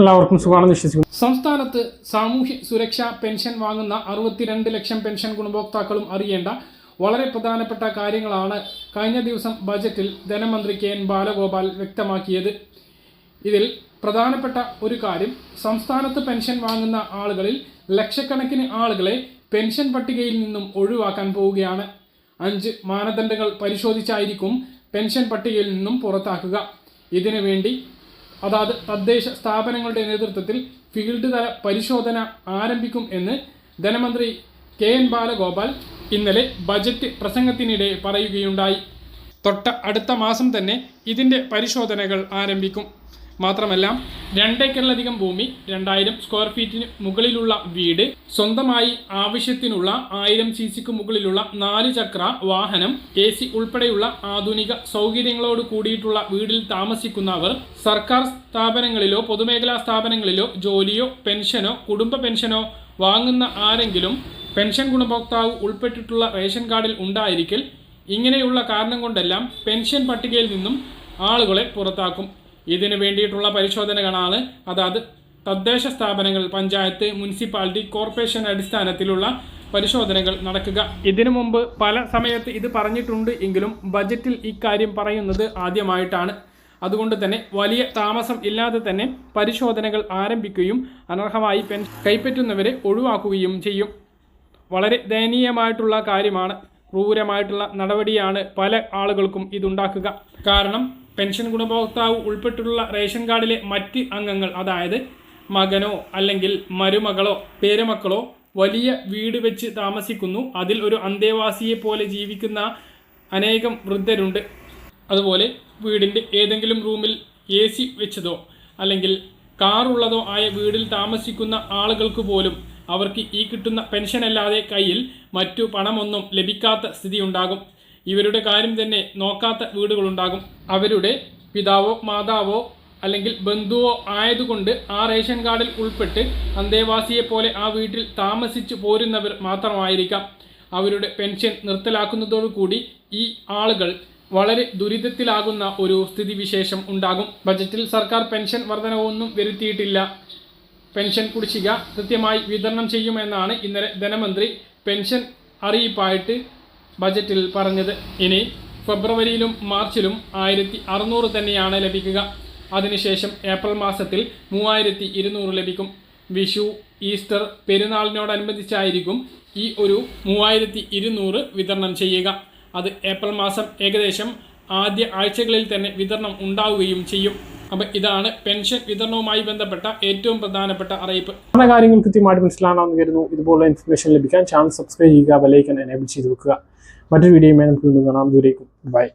എല്ലാവർക്കും സുഖമാണെന്ന് വിശ്വസിക്കുന്നു. സംസ്ഥാനത്ത് സാമൂഹ്യ സുരക്ഷാ പെൻഷൻ വാങ്ങുന്ന അറുപത്തിരണ്ട് ലക്ഷം പെൻഷൻ ഗുണഭോക്താക്കളും അറിയേണ്ട വളരെ പ്രധാനപ്പെട്ട കാര്യങ്ങളാണ് കഴിഞ്ഞ ദിവസം ബജറ്റിൽ ധനമന്ത്രി കെ എൻ ബാലഗോപാൽ വ്യക്തമാക്കിയത്. ഇതിൽ പ്രധാനപ്പെട്ട ഒരു കാര്യം സംസ്ഥാനത്ത് പെൻഷൻ വാങ്ങുന്ന ആളുകളിൽ ലക്ഷക്കണക്കിന് ആളുകളെ പെൻഷൻ പട്ടികയിൽ നിന്നും ഒഴിവാക്കാൻ പോവുകയാണ്. അഞ്ച് മാനദണ്ഡങ്ങൾ പരിശോധിച്ചായിരിക്കും പെൻഷൻ പട്ടികയിൽ നിന്നും പുറത്താക്കുക. ഇതിനു വേണ്ടി അതാത് തദ്ദേശ സ്ഥാപനങ്ങളുടെ നേതൃത്വത്തിൽ ഫീൽഡ് തല പരിശോധന ആരംഭിക്കും എന്ന് ധനമന്ത്രി കെ എൻ ബാലഗോപാൽ ഇന്നലെ ബജറ്റ് പ്രസംഗത്തിനിടെ പറയുകയുണ്ടായി. തൊട്ട അടുത്ത മാസം തന്നെ ഇതിന്റെ പരിശോധനകൾ ആരംഭിക്കും. മാത്രമല്ല രണ്ടേക്കറിലധികം ഭൂമി രണ്ടായിരം സ്ക്വയർ ഫീറ്റിന് മുകളിലുള്ള വീട് സ്വന്തമായി ആവശ്യത്തിനുള്ള ആയിരം സി സിക്ക് മുകളിലുള്ള നാല് ചക്ര വാഹനം എ സി ഉൾപ്പെടെയുള്ള ആധുനിക സൗകര്യങ്ങളോട് കൂടിയിട്ടുള്ള വീടിൽ താമസിക്കുന്നവർ സർക്കാർ സ്ഥാപനങ്ങളിലോ പൊതുമേഖലാ സ്ഥാപനങ്ങളിലോ ജോലിയോ പെൻഷനോ കുടുംബ പെൻഷനോ വാങ്ങുന്ന ആരെങ്കിലും പെൻഷൻ ഗുണഭോക്താവ് ഉൾപ്പെട്ടിട്ടുള്ള റേഷൻ കാർഡിൽ ഉണ്ടായിരിക്കൽ ഇങ്ങനെയുള്ള കാരണം കൊണ്ടെല്ലാം പെൻഷൻ പട്ടികയിൽ നിന്നും ആളുകളെ പുറത്താക്കും. ഇതിനു വേണ്ടിയിട്ടുള്ള പരിശോധനകളാണ് അതായത് തദ്ദേശ സ്ഥാപനങ്ങൾ പഞ്ചായത്ത് മുനിസിപ്പാലിറ്റി കോർപ്പറേഷൻ അടിസ്ഥാനത്തിലുള്ള പരിശോധനകൾ നടക്കുക. ഇതിനു മുമ്പ് പല സമയത്ത് ഇത് പറഞ്ഞിട്ടുണ്ട് എങ്കിലും ബജറ്റിൽ ഇക്കാര്യം പറയുന്നത് ആദ്യമായിട്ടാണ്. അതുകൊണ്ട് തന്നെ വലിയ താമസം ഇല്ലാതെ തന്നെ പരിശോധനകൾ ആരംഭിക്കുകയും അനർഹമായി പെൻഷൻ കൈപ്പറ്റുന്നവരെ ഒഴിവാക്കുകയും ചെയ്യും. വളരെ ദയനീയമായിട്ടുള്ള കാര്യമാണ്. ക്രൂരമായിട്ടുള്ള നടപടിയാണ് പല ആളുകൾക്കും ഇതുണ്ടാക്കുക. കാരണം പെൻഷൻ ഗുണഭോക്താവ് ഉൾപ്പെട്ടുള്ള റേഷൻ കാർഡിലെ മറ്റ് അംഗങ്ങൾ അതായത് മകനോ അല്ലെങ്കിൽ മരുമകളോ പേരമക്കളോ വലിയ വീട് വെച്ച് താമസിക്കുന്നു. അതിൽ ഒരു അന്തേവാസിയെ പോലെ ജീവിക്കുന്ന അനേകം വൃദ്ധരുണ്ട്. അതുപോലെ വീടിന്റെ ഏതെങ്കിലും റൂമിൽ എ സി വെച്ചതോ അല്ലെങ്കിൽ കാറുള്ളതോ ആയ വീടിൽ താമസിക്കുന്ന ആളുകൾക്ക് പോലും അവർക്ക് ഈ കിട്ടുന്ന പെൻഷൻ അല്ലാതെ കയ്യിൽ മറ്റു പണമൊന്നും ലഭിക്കാത്ത സ്ഥിതിയുണ്ടാകും. ഇവരുടെ കാര്യം തന്നെ നോക്കാത്ത വീടുകളുണ്ടാകും. അവരുടെ പിതാവോ മാതാവോ അല്ലെങ്കിൽ ബന്ധുവോ ആയതുകൊണ്ട് ആ റേഷൻ കാർഡിൽ ഉൾപ്പെട്ട് അന്തേവാസിയെ പോലെ ആ വീട്ടിൽ താമസിച്ചു പോരുന്നവർ മാത്രമായിരിക്കാം. അവരുടെ പെൻഷൻ നിർത്തലാക്കുന്നതോടുകൂടി ഈ ആളുകൾ വളരെ ദുരിതത്തിലാകുന്ന ഒരു സ്ഥിതിവിശേഷം ഉണ്ടാകും. ബജറ്റിൽ സർക്കാർ പെൻഷൻ വർധനവൊന്നും വരുത്തിയിട്ടില്ല. പെൻഷൻ കുടിശ്ശിക കൃത്യമായി വിതരണം ചെയ്യുമെന്നാണ് ഇന്നലെ ധനമന്ത്രി പെൻഷൻ അറിയിപ്പായിട്ട് ബജറ്റിൽ പറഞ്ഞത്. ഇനി ഫെബ്രുവരിയിലും മാർച്ചിലും ആയിരത്തി അറുന്നൂറ് തന്നെയാണ് ലഭിക്കുക. അതിനുശേഷം ഏപ്രിൽ മാസത്തിൽ മൂവായിരത്തി ഇരുന്നൂറ് ലഭിക്കും. വിഷു ഈസ്റ്റർ പെരുന്നാളിനോടനുബന്ധിച്ചായിരിക്കും ഈ ഒരു മൂവായിരത്തി ഇരുന്നൂറ് വിതരണം ചെയ്യുക. അത് ഏപ്രിൽ മാസം ഏകദേശം ആദ്യ ആഴ്ചകളിൽ തന്നെ വിതരണം ഉണ്ടാവുകയും ചെയ്യും. അപ്പം ഇതാണ് പെൻഷൻ വിതരണവുമായി ബന്ധപ്പെട്ട ഏറ്റവും പ്രധാനപ്പെട്ട അറിയിപ്പ്. കാര്യങ്ങൾ കൃത്യമായിട്ട് മനസ്സിലാണെന്ന് കരുതുന്നു. ഇതുപോലുള്ള ഇൻഫർമേഷൻ ലഭിക്കാൻ ചാനൽ സബ്സ്ക്രൈബ് ചെയ്യുക ബെലൈക്കൻ എനേബിൾ ചെയ്ത് വെക്കുക. മറ്റൊരു വീഡിയോയുമായി നമുക്ക് കാണാം. ദൂരേക്കും ബൈ